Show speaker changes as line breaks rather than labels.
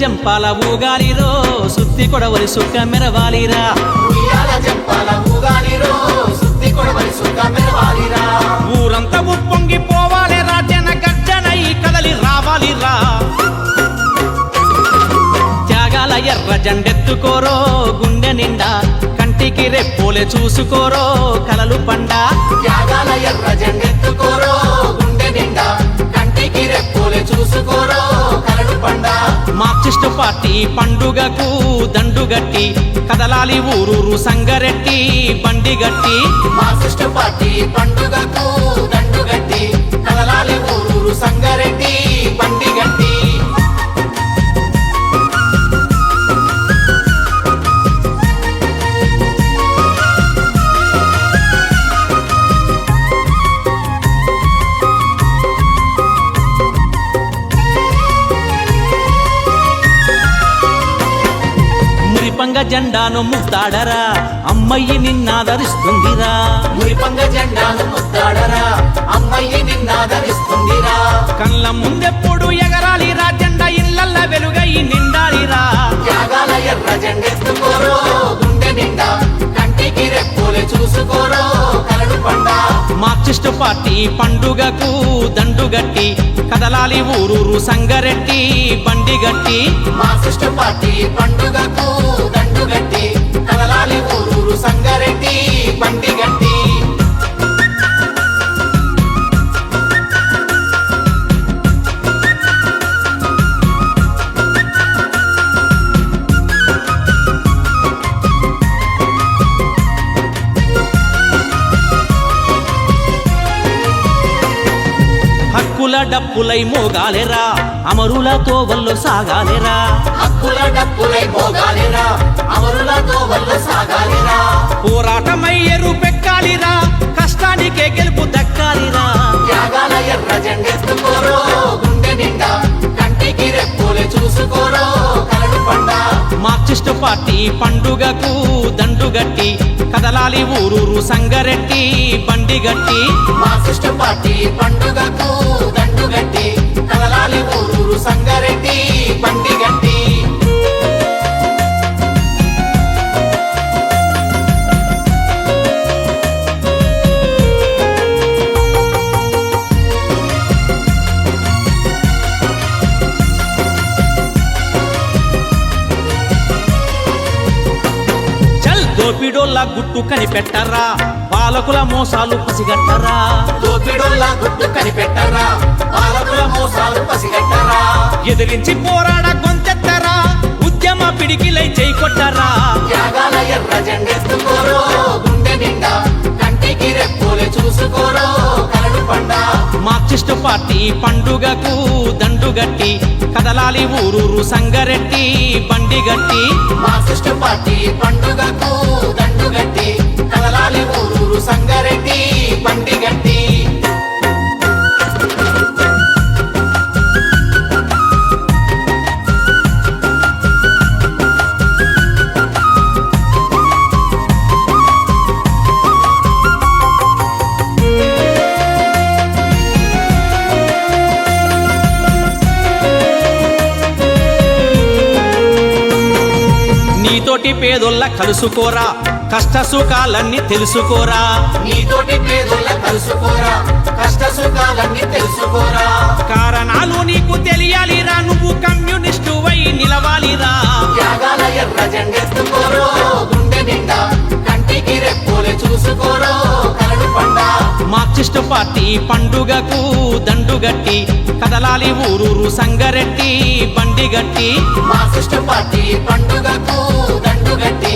జంపాల ఊగాలిరో సుత్తి కొడవలి సుక్క మెరవాలిరా.
ఉయ్యాల జంపాల ఊగాలిరో సుత్తి కొడవలి సుక్క మెరవాలిరా.
ఊరంతా ఉప్పొంగి పోవాలి రాజన గర్జనై కదలి రావాలిరా. త్యాగాల ఎర్ర జెండెత్తుకోరో గుండె నిండా కంటికి రెప్పోలే చూసుకోరో కలలు పండా.
త్యాగాల ఎర్ర జెండెత్తుకోరో
మార్క్సిస్టు పార్టీ పండుగకు దండుగట్టి కదలాలి ఊరూరు సంగరెట్టి బండిగట్టి
మార్క్సిస్ట్ పార్టీ పండుగకు
మురిపంగ జెండాను ముత్తాడరా అమ్మయ్యి నిన్నాదరిస్తుందిరా.
మురిపంగ జెండాను ముద్దాడరా. అమ్మయ్యి నిన్నాదరిస్తుందిరా.
కళ్ళ ముందెప్పుడు ఎగరాలిరా. జెండా ఇళ్ళల్ల వెలుగై నిండాలిరా.
త్యాగాల ఎర్ర జెండెత్తుకోరో. గుండె నిండా కంటికి రెప్పులే చూసుకోరో. కరడు పండ.
మార్క్సిస్టు పార్టీ పండుగకు దండుగట్టి కదలాలి ఊరూరు సంగరెట్టి బండిగట్టి
మార్క్సిస్ట్ పార్టీ పండుగకు
డప్పులై మోగాలెరా అమరులతో వల్లో సాగాలెరా?
హక్కుల డప్పులై మోగాలిరా?
పార్టీ పండుగకు దండుగట్టి కదలాలి ఊరూరు సంగరెట్టి బండిగట్టి
మార్క్సిస్ట్ పార్టీ పండుగకు దండుగట్టి
దోపిడోళ్ళ గుట్టు కనిపెట్టరా? పాలకుల మోసాలు పసిగట్టరా?
దోపిడోళ్ళ గుట్టు కనిపెట్టరా? పాలకుల మోసాలు పసిగట్టరా?
ఎదిరించి పోరాడ గొంతెత్తరా? ఉద్యమ పిడికిలై చేయి కొట్టరా?
త్యాగాల ఎర్ర జెండెత్తుకోరో గుండె నిండా కంటికి రెప్పులే చూసుకోరో కరడు పండ.
మార్క్సిస్టు పార్టీ పండుగకు దండుగట్టి కదలాలి ఊరూరు సంగరెట్టి బండిగట్టి
మార్క్సిస్ట్ పార్టీ పండుగకు సంగారెడ్డి బండి గట్టి
నీతోటి పేదోళ్ళ కలుసుకోరా కష్ట సుఖాలన్నీ తెలుసుకోరా.
నీతోటి పేదోళ్ళ కలుసుకోరా. కష్ట సుఖాలన్నీ తెలుసుకోరా.
కారణాలు నీకు తెలియాలిరా నువ్వు కమ్యూనిస్టు వై నిలవాలిరా.
త్యాగాల ఎర్ర జెండెత్తుకోరో గుండె నిండా కంటికి రెప్పులే చూసుకోరో పండ.
మార్క్సిస్టు పార్టీ పండుగకు దండుగట్టి కదలాలి ఊరూరు సంగరెట్టి బండిగట్టి
మార్క్సిస్ట్ పార్టీ పండుగకు దండుగట్టి